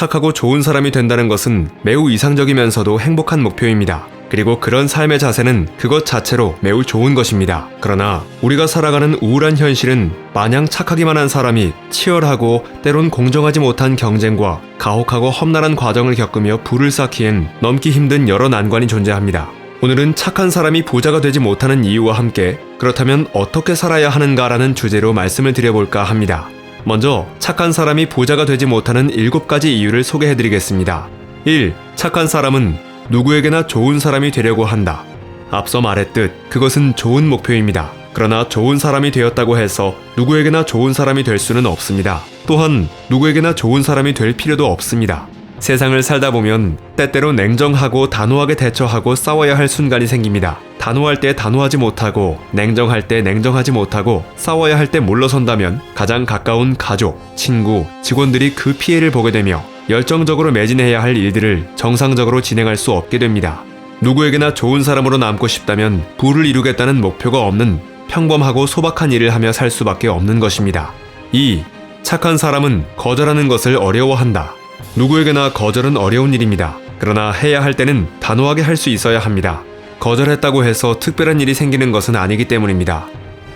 착하고 좋은 사람이 된다는 것은 매우 이상적이면서도 행복한 목표입니다. 그리고 그런 삶의 자세는 그것 자체로 매우 좋은 것입니다. 그러나 우리가 살아가는 우울한 현실은 마냥 착하기만 한 사람이 치열하고 때론 공정하지 못한 경쟁과 가혹하고 험난한 과정을 겪으며 불을 쌓기엔 넘기 힘든 여러 난관이 존재합니다. 오늘은 착한 사람이 부자가 되지 못하는 이유와 함께 그렇다면 어떻게 살아야 하는가라는 주제로 말씀을 드려볼까 합니다. 먼저 착한 사람이 부자가 되지 못하는 7가지 이유를 소개해드리겠습니다. 1. 착한 사람은 누구에게나 좋은 사람이 되려고 한다. 앞서 말했듯 그것은 좋은 목표입니다. 그러나 좋은 사람이 되었다고 해서 누구에게나 좋은 사람이 될 수는 없습니다. 또한 누구에게나 좋은 사람이 될 필요도 없습니다. 세상을 살다 보면 때때로 냉정하고 단호하게 대처하고 싸워야 할 순간이 생깁니다. 단호할 때 단호하지 못하고 냉정할 때 냉정하지 못하고 싸워야 할 때 물러선다면 가장 가까운 가족, 친구, 직원들이 그 피해를 보게 되며 열정적으로 매진해야 할 일들을 정상적으로 진행할 수 없게 됩니다. 누구에게나 좋은 사람으로 남고 싶다면 부를 이루겠다는 목표가 없는 평범하고 소박한 일을 하며 살 수밖에 없는 것입니다. 2. 착한 사람은 거절하는 것을 어려워한다. 누구에게나 거절은 어려운 일입니다. 그러나 해야 할 때는 단호하게 할 수 있어야 합니다. 거절했다고 해서 특별한 일이 생기는 것은 아니기 때문입니다.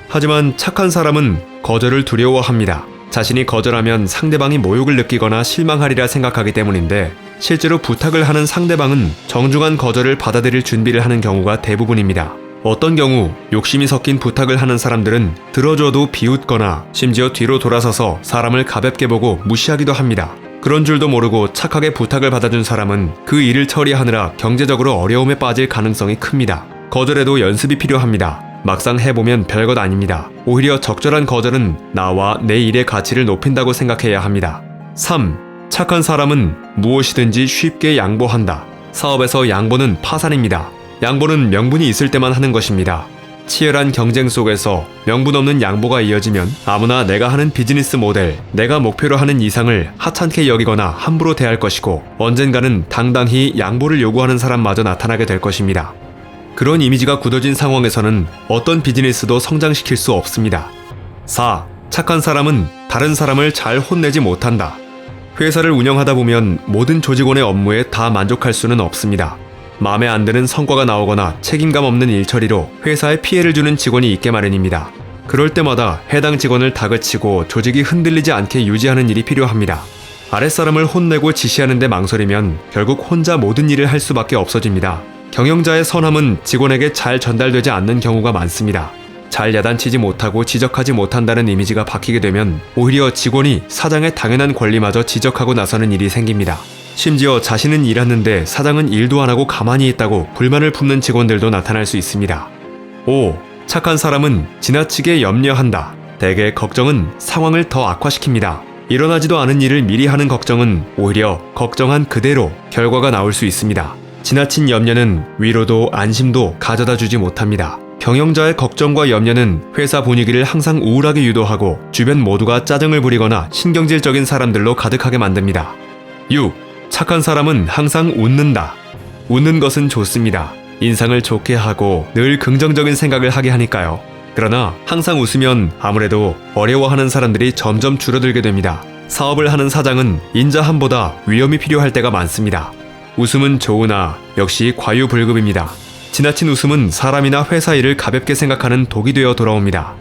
하지만 착한 사람은 거절을 두려워합니다. 자신이 거절하면 상대방이 모욕을 느끼거나 실망하리라 생각하기 때문인데 실제로 부탁을 하는 상대방은 정중한 거절을 받아들일 준비를 하는 경우가 대부분입니다. 어떤 경우 욕심이 섞인 부탁을 하는 사람들은 들어줘도 비웃거나 심지어 뒤로 돌아서서 사람을 가볍게 보고 무시하기도 합니다. 그런 줄도 모르고 착하게 부탁을 받아준 사람은 그 일을 처리하느라 경제적으로 어려움에 빠질 가능성이 큽니다. 거절에도 연습이 필요합니다. 막상 해보면 별것 아닙니다. 오히려 적절한 거절은 나와 내 일의 가치를 높인다고 생각해야 합니다. 3. 착한 사람은 무엇이든지 쉽게 양보한다. 사업에서 양보는 파산입니다. 양보는 명분이 있을 때만 하는 것입니다. 치열한 경쟁 속에서 명분 없는 양보가 이어지면 아무나 내가 하는 비즈니스 모델, 내가 목표로 하는 이상을 하찮게 여기거나 함부로 대할 것이고 언젠가는 당당히 양보를 요구하는 사람마저 나타나게 될 것입니다. 그런 이미지가 굳어진 상황에서는 어떤 비즈니스도 성장시킬 수 없습니다. 4. 착한 사람은 다른 사람을 잘 혼내지 못한다. 회사를 운영하다 보면 모든 조직원의 업무에 다 만족할 수는 없습니다. 마음에 안 드는 성과가 나오거나 책임감 없는 일 처리로 회사에 피해를 주는 직원이 있게 마련입니다. 그럴 때마다 해당 직원을 다그치고 조직이 흔들리지 않게 유지하는 일이 필요합니다. 아랫사람을 혼내고 지시하는데 망설이면 결국 혼자 모든 일을 할 수밖에 없어집니다. 경영자의 선함은 직원에게 잘 전달되지 않는 경우가 많습니다. 잘 야단치지 못하고 지적하지 못한다는 이미지가 박히게 되면 오히려 직원이 사장의 당연한 권리마저 지적하고 나서는 일이 생깁니다. 심지어 자신은 일하는데 사장은 일도 안 하고 가만히 있다고 불만을 품는 직원들도 나타날 수 있습니다. 5. 착한 사람은 지나치게 염려한다. 대개 걱정은 상황을 더 악화시킵니다. 일어나지도 않은 일을 미리 하는 걱정은 오히려 걱정한 그대로 결과가 나올 수 있습니다. 지나친 염려는 위로도 안심도 가져다 주지 못합니다. 경영자의 걱정과 염려는 회사 분위기를 항상 우울하게 유도하고 주변 모두가 짜증을 부리거나 신경질적인 사람들로 가득하게 만듭니다. 6. 착한 사람은 항상 웃는다. 웃는 것은 좋습니다. 인상을 좋게 하고 늘 긍정적인 생각을 하게 하니까요. 그러나 항상 웃으면 아무래도 어려워하는 사람들이 점점 줄어들게 됩니다. 사업을 하는 사장은 인자함보다 위험이 필요할 때가 많습니다. 웃음은 좋으나 역시 과유불급입니다. 지나친 웃음은 사람이나 회사 일을 가볍게 생각하는 독이 되어 돌아옵니다.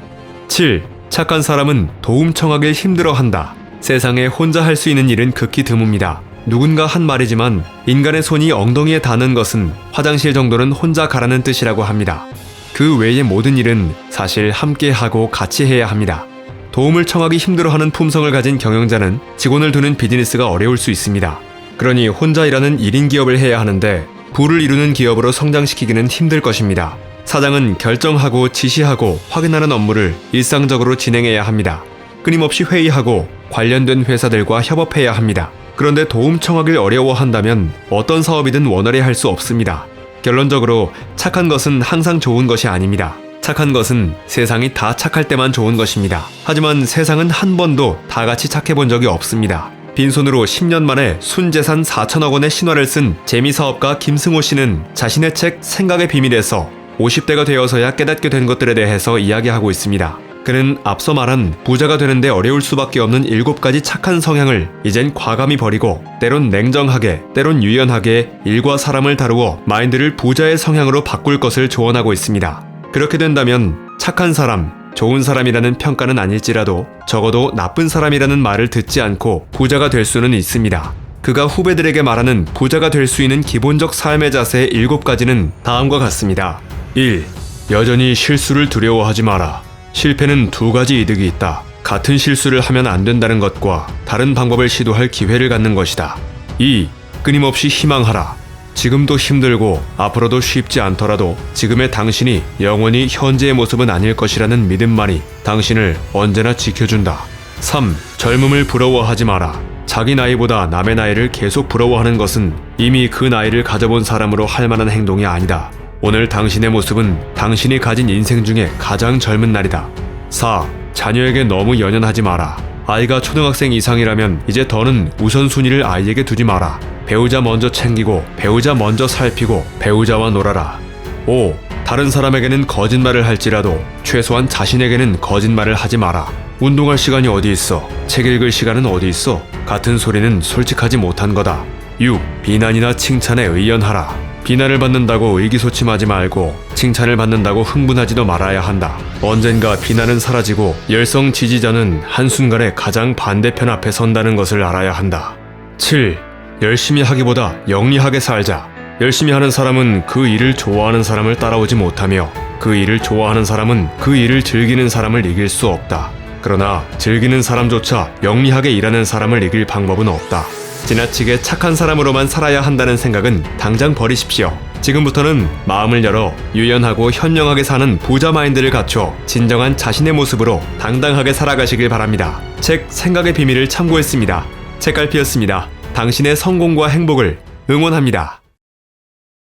7. 착한 사람은 도움 청하길 힘들어 한다. 세상에 혼자 할 수 있는 일은 극히 드뭅니다. 누군가 한 말이지만 인간의 손이 엉덩이에 닿는 것은 화장실 정도는 혼자 가라는 뜻이라고 합니다. 그 외의 모든 일은 사실 함께 하고 같이 해야 합니다. 도움을 청하기 힘들어하는 품성을 가진 경영자는 직원을 두는 비즈니스가 어려울 수 있습니다. 그러니 혼자 일하는 1인 기업을 해야 하는데 부를 이루는 기업으로 성장시키기는 힘들 것입니다. 사장은 결정하고 지시하고 확인하는 업무를 일상적으로 진행해야 합니다. 끊임없이 회의하고 관련된 회사들과 협업해야 합니다. 그런데 도움 청하길 어려워한다면 어떤 사업이든 원활히 할 수 없습니다. 결론적으로 착한 것은 항상 좋은 것이 아닙니다. 착한 것은 세상이 다 착할 때만 좋은 것입니다. 하지만 세상은 한 번도 다 같이 착해 본 적이 없습니다. 빈손으로 10년 만에 순재산 4천억 원의 신화를 쓴 재미사업가 김승호 씨는 자신의 책 생각의 비밀에서 50대가 되어서야 깨닫게 된 것들에 대해서 이야기하고 있습니다. 그는 앞서 말한 부자가 되는데 어려울 수밖에 없는 일곱 가지 착한 성향을 이젠 과감히 버리고 때론 냉정하게, 때론 유연하게 일과 사람을 다루어 마인드를 부자의 성향으로 바꿀 것을 조언하고 있습니다. 그렇게 된다면 착한 사람, 좋은 사람이라는 평가는 아닐지라도 적어도 나쁜 사람이라는 말을 듣지 않고 부자가 될 수는 있습니다. 그가 후배들에게 말하는 부자가 될 수 있는 기본적 삶의 자세의 일곱 가지는 다음과 같습니다. 1. 여전히 실수를 두려워하지 마라. 실패는 두 가지 이득이 있다. 같은 실수를 하면 안 된다는 것과 다른 방법을 시도할 기회를 갖는 것이다. 2. 끊임없이 희망하라. 지금도 힘들고 앞으로도 쉽지 않더라도 지금의 당신이 영원히 현재의 모습은 아닐 것이라는 믿음만이 당신을 언제나 지켜준다. 3. 젊음을 부러워하지 마라. 자기 나이보다 남의 나이를 계속 부러워하는 것은 이미 그 나이를 가져본 사람으로 할 만한 행동이 아니다. 오늘 당신의 모습은 당신이 가진 인생 중에 가장 젊은 날이다. 4. 자녀에게 너무 연연하지 마라. 아이가 초등학생 이상이라면 이제 더는 우선순위를 아이에게 두지 마라. 배우자 먼저 챙기고 배우자 먼저 살피고 배우자와 놀아라. 5. 다른 사람에게는 거짓말을 할지라도 최소한 자신에게는 거짓말을 하지 마라. 운동할 시간이 어디 있어? 책 읽을 시간은 어디 있어? 같은 소리는 솔직하지 못한 거다. 6. 비난이나 칭찬에 의연하라. 비난을 받는다고 의기소침하지 말고 칭찬을 받는다고 흥분하지도 말아야 한다. 언젠가 비난은 사라지고 열성 지지자는 한순간에 가장 반대편 앞에 선다는 것을 알아야 한다. 7. 열심히 하기보다 영리하게 살자. 열심히 하는 사람은 그 일을 좋아하는 사람을 따라오지 못하며 그 일을 좋아하는 사람은 그 일을 즐기는 사람을 이길 수 없다. 그러나 즐기는 사람조차 영리하게 일하는 사람을 이길 방법은 없다. 지나치게 착한 사람으로만 살아야 한다는 생각은 당장 버리십시오. 지금부터는 마음을 열어 유연하고 현명하게 사는 부자 마인드를 갖춰 진정한 자신의 모습으로 당당하게 살아가시길 바랍니다. 책 생각의 비밀을 참고했습니다. 책갈피였습니다. 당신의 성공과 행복을 응원합니다.